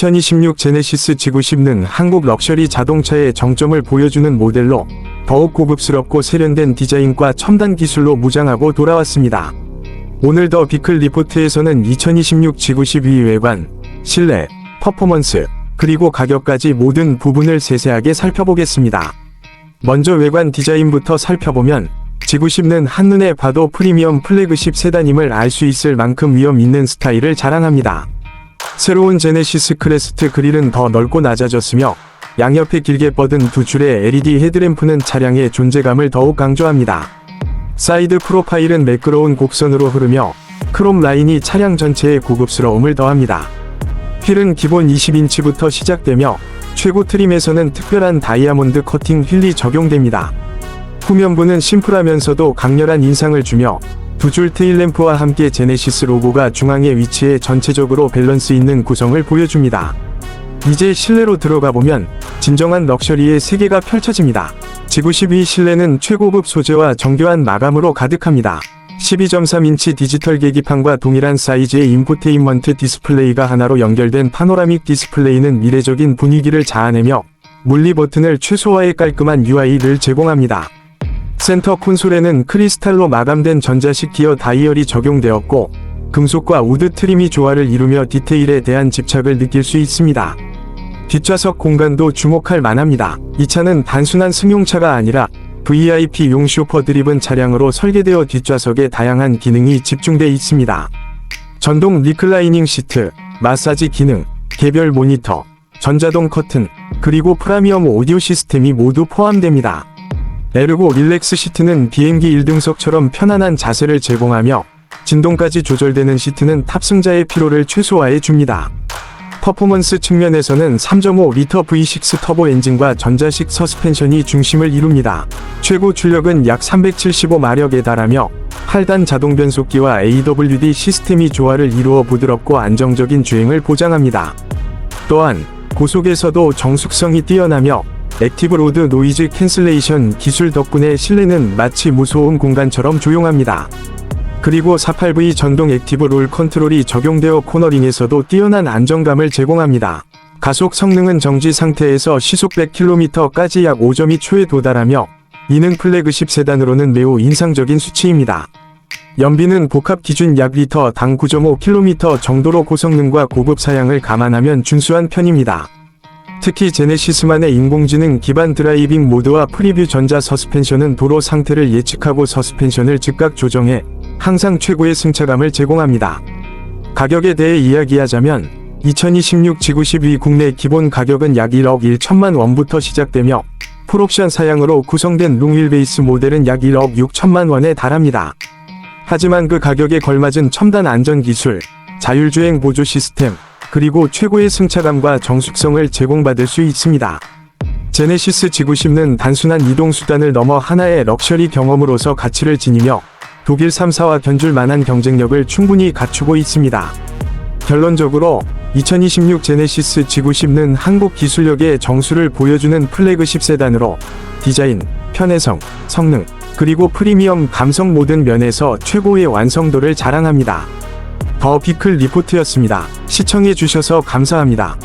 2026 제네시스 G90는 한국 럭셔리 자동차의 정점을 보여주는 모델로 더욱 고급스럽고 세련된 디자인과 첨단 기술로 무장하고 돌아왔습니다. 오늘 더 비클 리포트에서는 2026 G92 외관, 실내, 퍼포먼스, 그리고 가격까지 모든 부분을 세세하게 살펴보겠습니다. 먼저 외관 디자인부터 살펴보면 G90는 한눈에 봐도 프리미엄 플래그십 세단임을 알 수 있을 만큼 위험 있는 스타일을 자랑합니다. 새로운 제네시스 크레스트 그릴은 더 넓고 낮아졌으며 양옆에 길게 뻗은 두 줄의 LED 헤드램프는 차량의 존재감을 더욱 강조합니다. 사이드 프로파일은 매끄러운 곡선으로 흐르며 크롬 라인이 차량 전체에 고급스러움을 더합니다. 휠은 기본 20인치부터 시작되며 최고 트림에서는 특별한 다이아몬드 커팅 휠이 적용됩니다. 후면부는 심플하면서도 강렬한 인상을 주며 두 줄 테일 램프와 함께 제네시스 로고가 중앙에 위치해 전체적으로 밸런스 있는 구성을 보여줍니다. 이제 실내로 들어가 보면 진정한 럭셔리의 세계가 펼쳐집니다. G92 실내는 최고급 소재와 정교한 마감으로 가득합니다. 12.3인치 디지털 계기판과 동일한 사이즈의 인포테인먼트 디스플레이가 하나로 연결된 파노라믹 디스플레이는 미래적인 분위기를 자아내며 물리 버튼을 최소화해 깔끔한 UI를 제공합니다. 센터 콘솔에는 크리스탈로 마감된 전자식 기어 다이얼이 적용되었고 금속과 우드 트림이 조화를 이루며 디테일에 대한 집착을 느낄 수 있습니다. 뒷좌석 공간도 주목할 만합니다. 이 차는 단순한 승용차가 아니라 VIP용 쇼퍼 드립은 차량으로 설계되어 뒷좌석에 다양한 기능이 집중돼 있습니다. 전동 리클라이닝 시트, 마사지 기능, 개별 모니터, 전자동 커튼, 그리고 프라미엄 오디오 시스템이 모두 포함됩니다. 에르고 릴렉스 시트는 비행기 1등석처럼 편안한 자세를 제공하며 진동까지 조절되는 시트는 탑승자의 피로를 최소화해 줍니다. 퍼포먼스 측면에서는 3.5리터 V6 터보 엔진과 전자식 서스펜션이 중심을 이룹니다. 최고 출력은 약 375마력에 달하며 8단 자동 변속기와 AWD 시스템이 조화를 이루어 부드럽고 안정적인 주행을 보장합니다. 또한 고속에서도 정숙성이 뛰어나며 액티브 로드 노이즈 캔슬레이션 기술 덕분에 실내는 마치 무소음 공간처럼 조용합니다. 그리고 48V 전동 액티브 롤 컨트롤이 적용되어 코너링에서도 뛰어난 안정감을 제공합니다. 가속 성능은 정지 상태에서 시속 100km까지 약 5.2초에 도달하며 이는 플래그십 세단으로는 매우 인상적인 수치입니다. 연비는 복합 기준 약 리터 당 9.5km 정도로 고성능과 고급 사양을 감안하면 준수한 편입니다. 특히 제네시스만의 인공지능 기반 드라이빙 모드와 프리뷰 전자 서스펜션은 도로 상태를 예측하고 서스펜션을 즉각 조정해 항상 최고의 승차감을 제공합니다. 가격에 대해 이야기하자면 2026 G92 국내 기본 가격은 약 1억 1천만 원부터 시작되며 풀옵션 사양으로 구성된 롱휠 베이스 모델은 약 1억 6천만 원에 달합니다. 하지만 그 가격에 걸맞은 첨단 안전 기술, 자율주행 보조 시스템, 그리고 최고의 승차감과 정숙성을 제공받을 수 있습니다. 제네시스 G90는 단순한 이동 수단을 넘어 하나의 럭셔리 경험으로서 가치를 지니며 독일 3사와 견줄 만한 경쟁력을 충분히 갖추고 있습니다. 결론적으로 2026 제네시스 G90는 한국 기술력의 정수를 보여주는 플래그십 세단으로 디자인, 편의성, 성능, 그리고 프리미엄 감성 모든 면에서 최고의 완성도를 자랑합니다. 더 비클 리포트였습니다. 시청해주셔서 감사합니다.